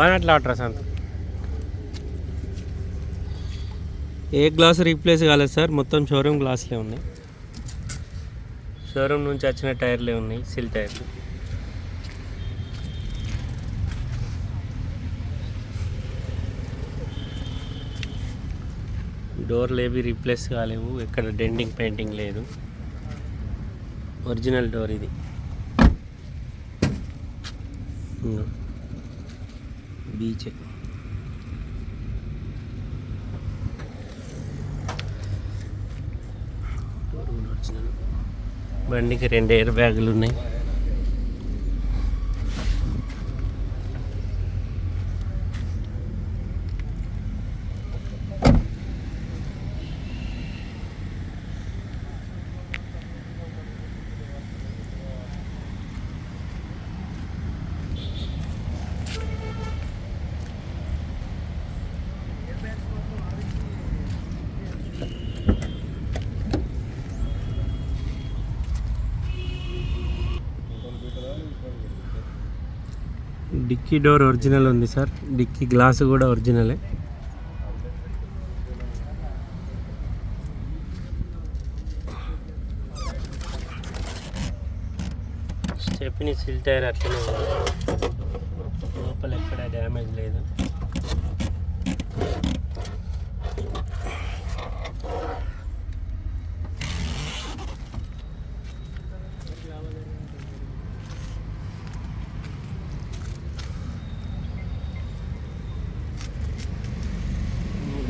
బాగా అట్లా సంత. ఏ గ్లాస్ రీప్లేస్ కాలేదు సార్ మొత్తం షోరూమ్ గ్లాసులే ఉన్నాయి. షోరూమ్ నుంచి వచ్చిన టైర్లే ఉన్నాయి సిల్ టైర్లు. డోర్లు ఏవి రీప్లేస్ కాలేవు ఎక్కడ డెంటింగ్ పెయింటింగ్ లేదు. ఒరిజినల్ డోర్ ఇది. ఇంగో. బీచ్ డోర్ కూడా ఒరిజినల్ బండికి రెండు ఎయిర్ బ్యాగులు ఉన్నాయి డిక్కీ డోర్ ఒరిజినల్ ఉంది సార్. డిక్కీ గ్లాస్ కూడా ఒరిజినలే. స్టెప్ని సిల్ టైర్ అట్లనే ఉంది. లోపల ఎక్కడ డ్యామేజ్ లేదు.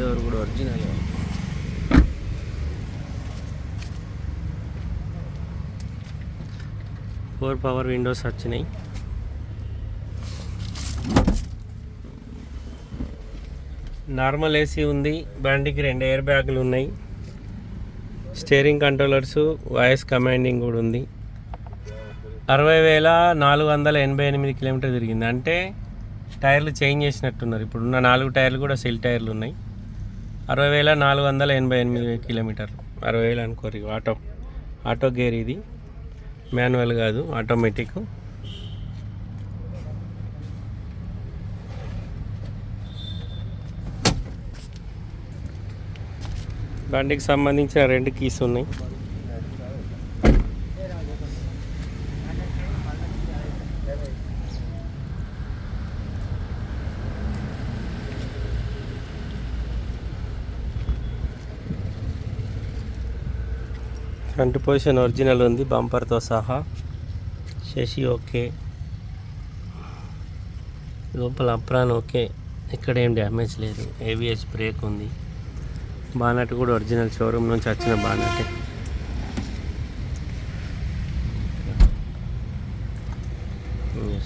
డోర్ కూడా ఒరిజినల్. ఫోర్ పవర్ విండోస్ వచ్చినాయి. నార్మల్ ఏసీ ఉంది బండికి రెండు ఎయిర్ బ్యాగులు ఉన్నాయి. స్టీరింగ్ కంట్రోలర్స్ వాయిస్ కమాండింగ్ కూడా ఉంది. అరవై వేల నాలుగు వందల ఎనభై ఎనిమిది కిలోమీటర్ తిరిగింది. అంటే టైర్లు చేంజ్ చేసినట్టున్నారు. ఇప్పుడు ఉన్న నాలుగు టైర్లు కూడా సెల్ టైర్లు ఉన్నాయి. అరవై వేల నాలుగు వందల ఎనభై ఎనిమిది కిలోమీటర్లు. అరవై వేలు అనుకోరు ఆటో. ఆటో గేర్ ఇది. మాన్యువల్ కాదు ఆటోమేటిక్. బండికి సంబంధించిన రెండు కీస్ ఉన్నాయి. ఫ్రంట్ పొజిషన్ ఒరిజినల్ ఉంది బంపర్తో సహా. శశి ఓకే. లోపల అప్రాన్ ఓకే. ఇక్కడ ఏం డ్యామేజ్ లేదు. ఏవిఎస్ బ్రేక్ ఉంది. బానట్ కూడా ఒరిజినల్ షోరూమ్ నుంచి వచ్చిన బానటే.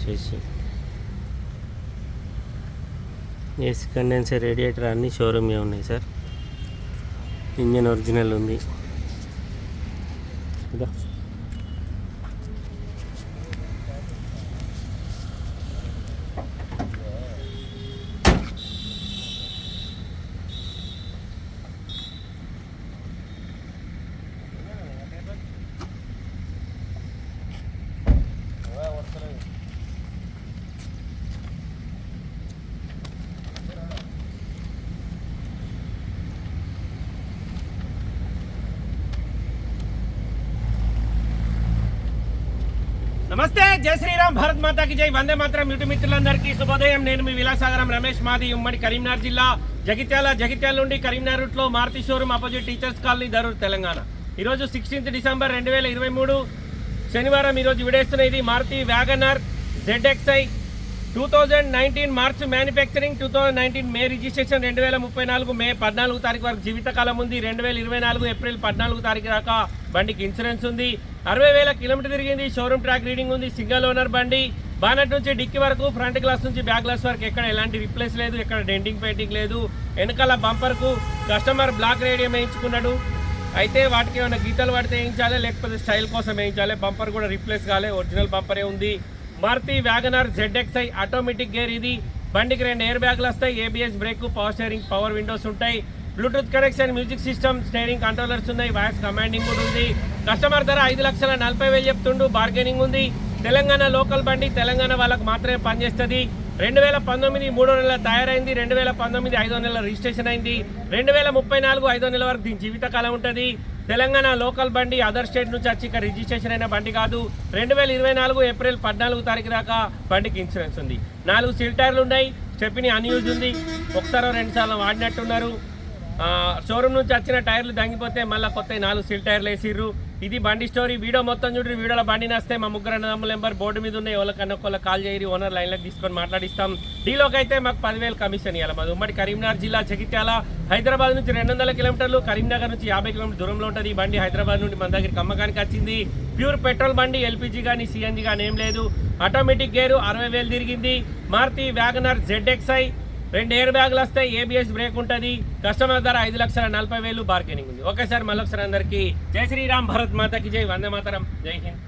శశి. ఏసీ కండెన్సర్ రేడియేటర్ అన్నీ షోరూమే ఉన్నాయి సార్. ఇంజన్ ఒరిజినల్ ఉంది. ఇదో నమస్తే జై శ్రీరామ్ భారత్ మాతాకి జై. వందే మాత్రం యూటి మిత్రులందరికీ శుభోదయం. నేను మీ విలాసాగరం రమేష్ మాది ఉమ్మడి కరీంనగర్ జిల్లా. జగిత్యాల జగిత్యాల నుండి కరీంనగర్ రూట్లో Maruti showroom opposite teachers colony Darur Telangana. ఈరోజు సిక్స్టీన్త్ డిసెంబర్ రెండు వేల ఇరవై మూడు. శనివారం ఈరోజు విడేస్తున్న ఇది Maruti WagonR ZXI two thousand nineteen March manufacturing two thousand nineteen May registration రెండు వేల ముప్పై నాలుగు మే పద్నాలుగు తారీఖు వరకు జీవితకాలం ఉంది. రెండు వేల ఇరవై నాలుగు ఏప్రిల్ పద్నాలుగు తారీఖు దాకా బండికి ఇన్సూరెన్స్ ఉంది. అరవై వేల కిలోమీటర్ తిరిగింది షోరూమ్ ట్రాక్ రీడింగ్ ఉంది సింగల్ ఓనర్ బండి. బానట్ నుంచి డిక్కి వరకు ఫ్రంట్ గ్లాస్ నుంచి బ్యాక్ గ్లాస్ వరకు ఎక్కడ ఎలాంటి రిప్లేస్ లేదు ఎక్కడ డెంటింగ్ పెయింటింగ్ లేదు. వెనకాల బంపర్కు కస్టమర్ బ్లాక్ రేడియం వేయించుకున్నాడు. అయితే వాటికి ఏమైనా గీతలు పడితే వేయించాలి లేకపోతే స్టైల్ కోసం వేయించాలి బంపర్ కూడా రిప్లేస్ కాలే ఒరిజినల్ బంపరే ఉంది. Maruti WagonR ZXI automatic gear ఇది. బండికి రెండు ఎయిర్ బ్యాగ్లు వస్తాయి. ABS brake power steering power windows ఉంటాయి. Bluetooth connection music system steering controllers ఉన్నాయి. వాయిస్ కమాండింగ్ కూడా ఉంది. కస్టమర్ ధర ఐదు లక్షల నలభై వేలు చెప్తుండు. బార్గెనింగ్ ఉంది. తెలంగాణ లోకల్ బండి తెలంగాణ వాళ్ళకి మాత్రమే పనిచేస్తుంది. రెండు వేల పంతొమ్మిది మూడో నెల తయారైంది. రెండు వేల పంతొమ్మిది ఐదో నెలల రిజిస్ట్రేషన్ అయింది. రెండు వేల ముప్పై నాలుగు ఐదో నెలల వరకు దీని జీవితకాలం ఉంటుంది. తెలంగాణ లోకల్ బండి అదర్ స్టేట్ నుంచి వచ్చి ఇక్కడ రిజిస్ట్రేషన్ అయిన బండి కాదు. రెండు వేల ఇరవై నాలుగు ఏప్రిల్ పద్నాలుగు తారీఖు దాకా బండికి ఇన్సూరెన్స్ ఉంది. నాలుగు సిల్టర్లు ఉన్నాయి. స్టెప్ని అన్యూజ్ ఉంది. ఒకసారో రెండుసార్లు వాడినట్టున్నారు. షోరూమ్ నుంచి వచ్చిన టైర్లు దంగిపోతే మళ్ళీ కొత్త నాలుగు సిల్ టైర్లు వేసిర్రు. ఇది బండి స్టోరీ. వీడియో మొత్తం చూడండి. వీడియోలో బండి నస్తే. మా ముగ్గురు అన్నదమ్ముల నెంబర్ బోర్డు మీద ఉన్నాయి. ఎవరికన్నా ఒకళ్ళ కాల్ చేయరు. ఓనర్ లైన్లోకి తీసుకొని మాట్లాడిస్తాం. డీలోకి అయితే మాకు పదివేలు కమిషన్ ఇవ్వాలి మాది ఉమ్మడి కరీంనగర్ జిల్లా జగిత్యాల హైదరాబాద్ నుంచి రెండు వందల కిలోమీటర్లు కరీంనగర్ నుంచి యాభై కిలోమీటర్ దూరంలో ఉంటుంది ఈ బండి. హైదరాబాద్ నుండి మన దగ్గరికి అమ్మకానికి వచ్చింది. ప్యూర్ పెట్రోల్ బండి ఎల్పిజి కానీ సిఎన్జి కానీ ఏం లేదు. ఆటోమేటిక్ గేరు అరవై వేలు తిరిగింది. మారుతి వ్యాగనర్ జెడ్ఎక్స్ఐ రెండు ఎయిర్ బ్యాగులు వస్తాయి ఏబిఎస్ బ్రేక్ ఉంటుంది. కస్టమర్ ధర ఐదు లక్షల నలభై వేలు బార్గెనింగ్ ఉంది. ఒకేసారి మళ్ళొకసారి అందరికీ జై శ్రీరామ్ భరత్ మాతకి జై వందే మాతరం. జై హింద్.